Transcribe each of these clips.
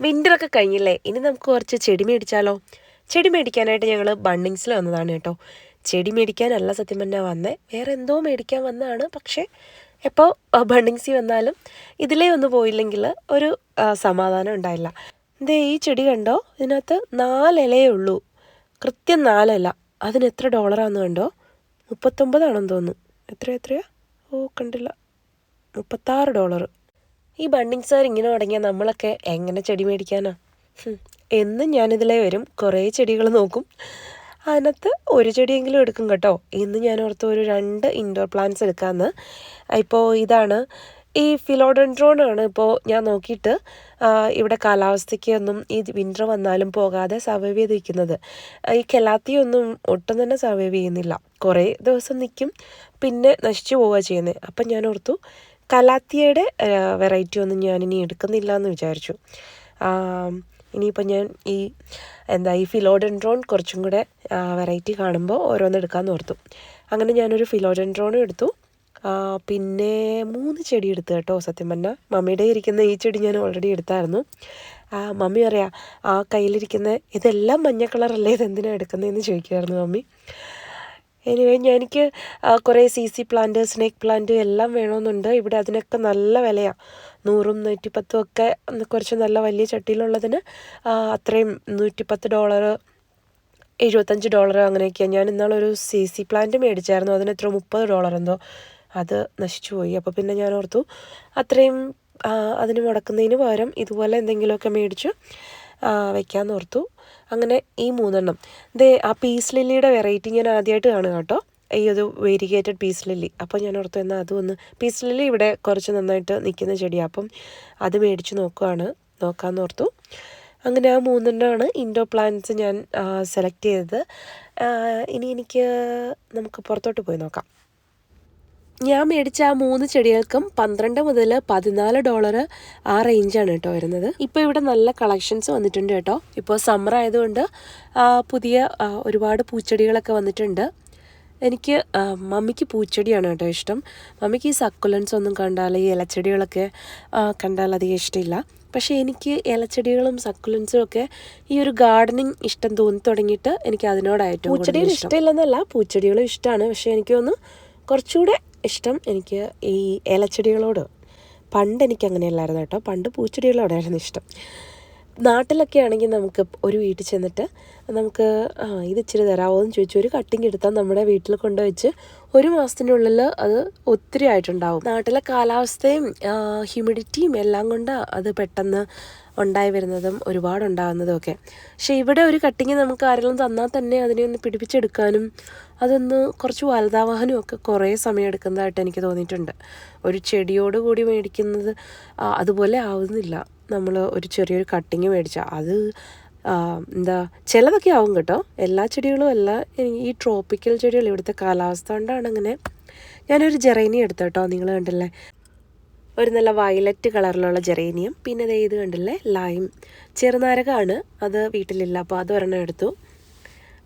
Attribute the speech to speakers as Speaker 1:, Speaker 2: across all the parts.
Speaker 1: വിന്ററൊക്കെ കഴിഞ്ഞില്ലേ? ഇനി നമുക്ക് കുറച്ച് ചെടി മേടിച്ചാലോ? ചെടി മേടിക്കാനായിട്ട് ഞങ്ങൾ ബണ്ണിങ്സിൽ വന്നതാണ് കേട്ടോ. ചെടി മേടിക്കാനല്ല സത്യം പറഞ്ഞാൽ വന്നേ. വേറെ എന്തോ മേടിക്കാൻ വന്നതാണ്. പക്ഷേ എപ്പോൾ ബണ്ണിങ്സിൽ വന്നാലും ഇതിലേ ഒന്ന് പോയില്ലെങ്കിൽ ഒരു സമാധാനം ഉണ്ടായില്ല. ദേ ഈ ചെടി കണ്ടോ? ഇതിനകത്ത് നാലിലയേ ഉള്ളൂ. കൃത്യം നാലല്ല. അതിന് എത്ര ഡോളറാന്ന് കണ്ടോ? മുപ്പത്തൊമ്പതാണെന്ന് തോന്നുന്നു. എത്ര എത്രയാ? ഓ കണ്ടില്ല. മുപ്പത്താറ് ഡോളർ ഈ ബണ്ണിങ് സാർ ഇങ്ങനെ തുടങ്ങിയാൽ നമ്മളൊക്കെ എങ്ങനെ ചെടി മേടിക്കാനാ? എന്നും ഞാനിതിലെ വരും. കുറേ ചെടികൾ നോക്കും. അതിനകത്ത് ഒരു ചെടിയെങ്കിലും എടുക്കും കേട്ടോ. ഇന്ന് ഞാൻ ഓർത്ത് ഒരു രണ്ട് ഇൻഡോർ പ്ലാന്റ്സ് എടുക്കാമെന്ന് ഇപ്പോൾ ഇതാണ്. ഈ ഫിലോഡൻഡ്രോൺ ആണ് ഇപ്പോൾ ഞാൻ നോക്കിയിട്ട് ഇവിടെ കാലാവസ്ഥയ്ക്ക് ഒന്നും ഈ വിന്റർ വന്നാലും പോകാതെ സർവൈവ് ചെയ്ത് നിൽക്കുന്നത് ഈ കെലാത്തിയൊന്നും ഒട്ടും തന്നെ സർവൈവ് ചെയ്യുന്നില്ല. കുറേ ദിവസം നിൽക്കും പിന്നെ നശിച്ചു പോവുക ചെയ്യുന്നത് അപ്പം ഞാൻ ഓർത്തു കലാത്തിയയുടെ വെറൈറ്റി ഒന്നും ഞാൻ ഇനി എടുക്കുന്നില്ല എന്ന് വിചാരിച്ചു ഇനിയിപ്പോൾ ഞാൻ ഈ എന്താ ഈ ഫിലോഡൻഡ്രോൺ കുറച്ചും കൂടെ വെറൈറ്റി കാണുമ്പോൾ ഓരോന്ന് എടുക്കാമെന്ന് ഓർത്തു. അങ്ങനെ ഞാനൊരു ഫിലോഡൻഡ്രോണും എടുത്തു. പിന്നെ മൂന്ന് ചെടി എടുത്തു കേട്ടോ സത്യം പറഞ്ഞാൽ മമ്മിയുടെ ഇരിക്കുന്ന ഈ ചെടി ഞാൻ ഓൾറെഡി എടുത്തായിരുന്നു. മമ്മി പറയാ ആ കയ്യിലിരിക്കുന്ന ഇതെല്ലാം മഞ്ഞ കളറല്ലേ ഇതെന്തിനാണ് എടുക്കുന്നതെന്ന് ചോദിക്കുമായിരുന്നു മമ്മി. എനിവേ എനിക്ക് കുറേ Z Z plant snake plant എല്ലാം വേണമെന്നുണ്ട് ഇവിടെ അതിനൊക്കെ നല്ല വിലയാണ് നൂറും നൂറ്റിപ്പത്തും ഒക്കെ കുറച്ച് നല്ല വലിയ ചട്ടിയിലുള്ളതിന് അത്രയും നൂറ്റിപ്പത്ത് ഡോളർ എഴുപത്തഞ്ച് ഡോളർ അങ്ങനെയൊക്കെയാണ് ഞാൻ ഇന്നാളൊരു സി സി പ്ലാന്റ് മേടിച്ചായിരുന്നു. അതിന് എത്ര മുപ്പത് ഡോളർ എന്തോ. അത് നശിച്ചു പോയി. അപ്പോൾ പിന്നെ ഞാൻ ഓർത്തു അത്രയും അതിന് മുടക്കുന്നതിന് പകരം ഇതുപോലെ എന്തെങ്കിലുമൊക്കെ മേടിച്ച്. വെക്കാമെന്ന് ഓർത്തു. അങ്ങനെ ഈ മൂന്നെണ്ണം. ദേ ആ പീസ് ലില്ലിയുടെ വെറൈറ്റി ഞാൻ ആദ്യമായിട്ട് കാണുക കേട്ടോ. ഈ ഒരു വേരിഗേറ്റഡ് പീസ് ലില്ലി. അപ്പോൾ ഞാൻ ഓർത്തു എന്നാൽ അതും ഒന്ന്. പീസ് ലില്ലി ഇവിടെ കുറച്ച് നന്നായിട്ട് നിൽക്കുന്ന ചെടിയാണ് അപ്പം അത് മേടിച്ച് നോക്കുവാണ്. നോക്കാമെന്ന് ഓർത്തു. അങ്ങനെ ആ മൂന്നെണ്ണമാണ് ഇൻഡോർ പ്ലാന്റ്സ് ഞാൻ സെലക്ട് ചെയ്തത്. ഇനി എനിക്ക് നമുക്ക് പുറത്തോട്ട് പോയി നോക്കാം. ഞാൻ മേടിച്ച ആ മൂന്ന് ചെടികൾക്കും പന്ത്രണ്ട് മുതൽ പതിനാല് ഡോളർ ആ റേഞ്ചാണ് കേട്ടോ വരുന്നത്. ഇപ്പോൾ ഇവിടെ നല്ല കളക്ഷൻസ് വന്നിട്ടുണ്ട് കേട്ടോ. ഇപ്പോൾ സമ്മർ ആയതുകൊണ്ട് പുതിയ ഒരുപാട് പൂച്ചെടികളൊക്കെ വന്നിട്ടുണ്ട്. എനിക്ക് മമ്മിക്ക് പൂച്ചെടിയാണ് കേട്ടോ ഇഷ്ടം. മമ്മിക്ക് ഈ സക്കുലൻസ് ഒന്നും കണ്ടാൽ ഈ ഇലച്ചെടികളൊക്കെ കണ്ടാൽ അധികം ഇഷ്ടമില്ല. പക്ഷേ എനിക്ക് ഇലച്ചെടികളും സക്കുലൻസും ഒക്കെ ഈ ഒരു ഗാർഡനിങ് ഇഷ്ടം തോന്നി തുടങ്ങിയിട്ട് എനിക്ക് അതിനോടായിട്ട് പൂച്ചെടികൾ ഇഷ്ടമില്ലെന്നല്ല പൂച്ചെടികളും ഇഷ്ടമാണ്. പക്ഷേ എനിക്ക് തോന്നുന്നു കുറച്ചുകൂടെ ഇഷ്ടം എനിക്ക് ഈ ഇലച്ചെടികളോട് പണ്ട് എനിക്ക് അങ്ങനെയല്ലായിരുന്നു കേട്ടോ. പണ്ട് പൂച്ചെടികളോടായിരുന്നു ഇഷ്ടം. നാട്ടിലൊക്കെ ആണെങ്കിൽ നമുക്ക് ഒരു വീട്ടിൽ ചെന്നിട്ട് നമുക്ക് ആ ഇത് ഇച്ചിരി തരാമോ എന്ന് ചോദിച്ചു ഒരു കട്ടിങ് എടുത്താൽ നമ്മുടെ വീട്ടിൽ കൊണ്ടുവച്ച് ഒരു മാസത്തിനുള്ളിൽ അത് ഒത്തിരി ആയിട്ടുണ്ടാവും. നാട്ടിലെ കാലാവസ്ഥയും ഹ്യൂമിഡിറ്റിയും എല്ലാം കൊണ്ട് അത് പെട്ടെന്ന് ഉണ്ടായി വരുന്നതും ഒരുപാട് ഉണ്ടാകുന്നതും ഒക്കെ. പക്ഷെ ഇവിടെ ഒരു കട്ടിങ് നമുക്ക് ആരെങ്കിലും തന്നാൽ തന്നെ അതിനെ ഒന്ന് പിടിപ്പിച്ചെടുക്കാനും അതൊന്ന് കുറച്ച് വലുതാവാനും ഒക്കെ കുറേ സമയം എടുക്കുന്നതായിട്ട് എനിക്ക് തോന്നിയിട്ടുണ്ട്. ഒരു ചെടിയോട് കൂടി മേടിക്കുന്നത് അതുപോലെ ആവുന്നില്ല. നമ്മൾ ഒരു ചെറിയൊരു കട്ടിങ് മേടിച്ചാൽ അത് എന്താ ചിലതൊക്കെ ആവും കേട്ടോ. എല്ലാ ചെടികളും അല്ല ഈ ട്രോപ്പിക്കൽ ചെടികൾ ഇവിടുത്തെ കാലാവസ്ഥ കൊണ്ടാണ് അങ്ങനെ ഞാനൊരു ജെറേനിയം എടുത്തു കേട്ടോ നിങ്ങൾ കണ്ടില്ലേ? ഒരു നല്ല വയലറ്റ് കളറിലുള്ള ജെറേനിയം. പിന്നെ ദേ ഇത് കണ്ടില്ലേ? ലൈം ചെറുനാരകമാണ് അത് വീട്ടിലില്ല അപ്പോൾ അത് ഒരെണ്ണം എടുത്തു.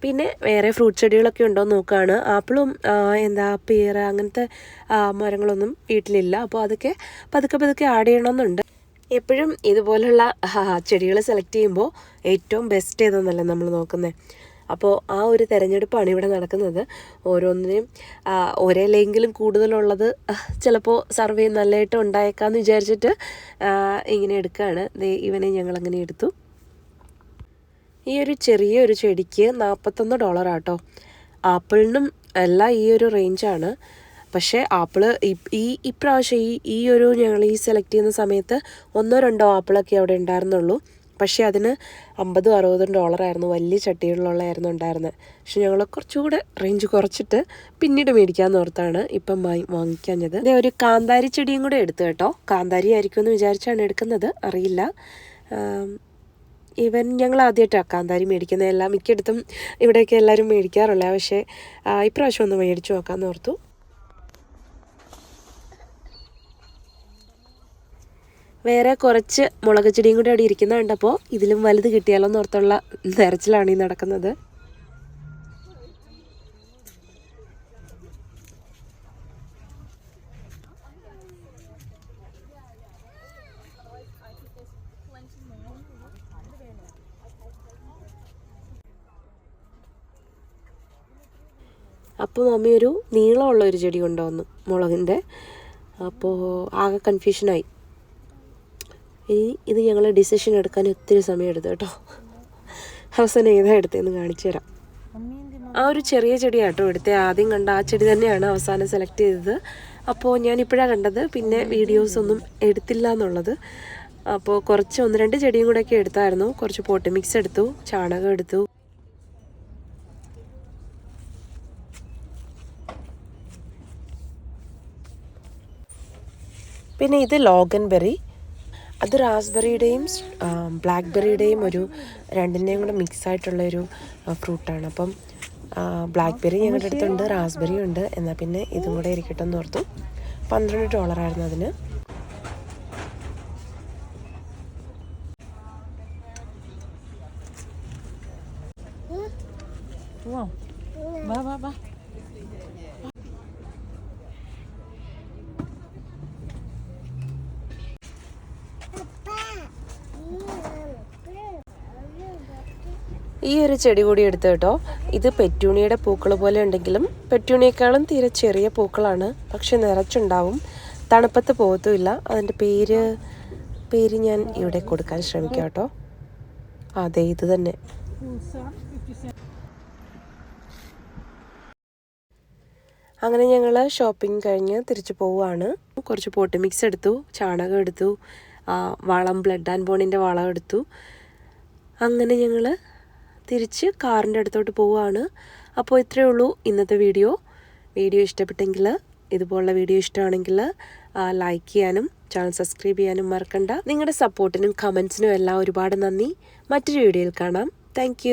Speaker 1: പിന്നെ വേറെ ഫ്രൂട്ട് ചെടികളൊക്കെ ഉണ്ടോ എന്ന് നോക്കുകയാണ് ആപ്പിളും എന്താ പേര അങ്ങനത്തെ മരങ്ങളൊന്നും വീട്ടിലില്ല. അപ്പോൾ അതൊക്കെ പതുക്കെ പതുക്കെ ആഡ് ചെയ്യണമെന്നുണ്ട്. എപ്പോഴും ഇതുപോലുള്ള ചെടികൾ സെലക്ട് ചെയ്യുമ്പോൾ ഏറ്റവും ബെസ്റ്റ് ഏതെന്നല്ല നമ്മൾ നോക്കുന്നത് അപ്പോൾ ആ ഒരു തിരഞ്ഞെടുപ്പാണ് ഇവിടെ നടക്കുന്നത്. ഓരോന്നിനെയും ഒരേ ലെങ്കിലും കൂടുതലുള്ളത് ചിലപ്പോൾ സർവേ നല്ലതായിട്ട് ഉണ്ടായേക്കാമെന്ന് വിചാരിച്ചിട്ട് ഇങ്ങനെ എടുക്കുകയാണ് ഇവനെ ഞങ്ങളങ്ങനെ എടുത്തു. ഈ ഒരു ചെറിയൊരു ചെടിക്ക് നാൽപ്പത്തൊന്ന് ഡോളറാട്ടോ ആപ്പിളിനും എല്ലാം ഈ ഒരു റേഞ്ചാണ് പക്ഷേ ആപ്പിൾ ഈ ഇപ്രാവശ്യം ഈ ഈ ഒരു ഞങ്ങൾ ഈ സെലക്ട് ചെയ്യുന്ന സമയത്ത് ഒന്നോ രണ്ടോ ആപ്പിളൊക്കെ അവിടെ ഉണ്ടായിരുന്നുള്ളൂ. പക്ഷേ അതിന് അമ്പതും അറുപതും ഡോളറായിരുന്നു. വലിയ ചട്ടികളിലുള്ളതായിരുന്നു ഉണ്ടായിരുന്നത്. പക്ഷെ ഞങ്ങൾ കുറച്ചുകൂടെ റേഞ്ച് കുറച്ചിട്ട് പിന്നീട് മേടിക്കാമെന്ന് ഓർത്താണ് ഇപ്പം വാങ്ങി വാങ്ങിക്കാഞ്ഞത്. ഇതേ ഒരു കാന്താരി ചെടിയും കൂടെ എടുത്തു കേട്ടോ. കാന്താരി ആയിരിക്കുമെന്ന് വിചാരിച്ചാണ് എടുക്കുന്നത്. അറിയില്ല. ഇവൻ ഞങ്ങൾ ആദ്യമായിട്ടാണ് കാന്താരി മേടിക്കുന്നത്. എല്ലാം മിക്കയിടത്തും ഇവിടെയൊക്കെ എല്ലാവരും മേടിക്കാറുള്ള പക്ഷേ ഇപ്രാവശ്യം ഒന്ന് മേടിച്ചു നോക്കാമെന്ന് ഓർത്തു. വേറെ കുറച്ച് മുളക് ചെടിയും കൂടി അവിടെ ഇരിക്കുന്ന കണ്ടപ്പോൾ ഇതിലും വലുത് കിട്ടിയാലോ എന്നോർത്തുള്ള നിറച്ചിലാണ് ഈ നടക്കുന്നത്. അപ്പോൾ മമ്മി ഒരു നീളമുള്ള ഒരു ചെടി കൊണ്ടുവന്നു മുളകിന്റെ. അപ്പോൾ ആകെ കൺഫ്യൂഷനായി ഇനി ഇത് ഞങ്ങൾ ഡിസിഷൻ എടുക്കാൻ ഒത്തിരി സമയം എടുത്തു കേട്ടോ. അവസാനം ഏതാ എടുത്തതെന്ന് കാണിച്ചു തരാം. ആ ഒരു ചെറിയ ചെടിയാട്ടോ എടുത്തത്. ആദ്യം കണ്ട ആ ചെടി തന്നെയാണ് അവസാനം സെലക്ട് ചെയ്തത്. അപ്പോൾ ഞാൻ ഇപ്പോഴാണ് കണ്ടത്. പിന്നെ വീഡിയോസ് ഒന്നും എടുത്തില്ല എന്നുള്ളത്. അപ്പോൾ കുറച്ച് ഒന്ന് രണ്ട് ചെടിയും കൂടെയൊക്കെ എടുത്തായിരുന്നു. കുറച്ച് പോട്ട് മിക്സ് എടുത്തു ചാണകം എടുത്തു. പിന്നെ ഇത് ലോഗൻ ബെറി അത് റാസ്ബെറിയുടെയും ബ്ലാക്ക്ബെറിയുടെയും ഒരു രണ്ടിന്റെയും കൂടെ മിക്സ് ആയിട്ടുള്ള ഒരു ഫ്രൂട്ടാണ് അപ്പം ബ്ലാക്ക്ബെറി ഞങ്ങളുടെ അടുത്തുണ്ട് റാസ്ബെറി ഉണ്ട്. എന്നാൽ പിന്നെ ഇതും കൂടെ ഇരിക്കട്ടെ എന്ന് ഓർത്തു. പന്ത്രണ്ട് ഡോളറായിരുന്നു അതിന്.
Speaker 2: വാ വാ va,
Speaker 1: ഈ ഒരു ചെടി കൂടി എടുത്തു കേട്ടോ. ഇത് പെറ്റൂണിയുടെ പൂക്കൾ പോലെ ഉണ്ടെങ്കിലും പെറ്റൂണിയേക്കാളും തീരെ ചെറിയ പൂക്കളാണ്. പക്ഷെ നിറച്ചുണ്ടാവും. തണുപ്പത്ത് പോകത്തുമില്ല. അതിന്റെ പേര് പേര് ഞാൻ ഇവിടെ കൊടുക്കാൻ ശ്രമിക്കാം കേട്ടോ. അതെ ഇത് തന്നെ. അങ്ങനെ ഞങ്ങൾ ഷോപ്പിംഗ് കഴിഞ്ഞ് തിരിച്ചു പോവുകയാണ്. കുറച്ച് പോട്ട് മിക്സ് എടുത്തു ചാണകം എടുത്തു വളം ബ്ലഡ് ആൻഡ് ബോണിന്റെ വളം എടുത്തു. അങ്ങനെ ഞങ്ങൾ തിരിച്ച് കാറിന്റെ അടുത്തോട്ട് പോവുകയാണ് അപ്പോൾ ഇത്രയേ ഉള്ളൂ ഇന്നത്തെ വീഡിയോ. വീഡിയോ ഇഷ്ടപ്പെട്ടെങ്കിൽ ഇതുപോലുള്ള വീഡിയോ ഇഷ്ടമാണെങ്കിൽ ലൈക്ക് ചെയ്യാനും ചാനൽ സബ്സ്ക്രൈബ് ചെയ്യാനും മറക്കണ്ട. നിങ്ങളുടെ സപ്പോർട്ടിനും കമൻസിനും എല്ലാം ഒരുപാട് നന്ദി. മറ്റൊരു വീഡിയോയിൽ കാണാം. താങ്ക്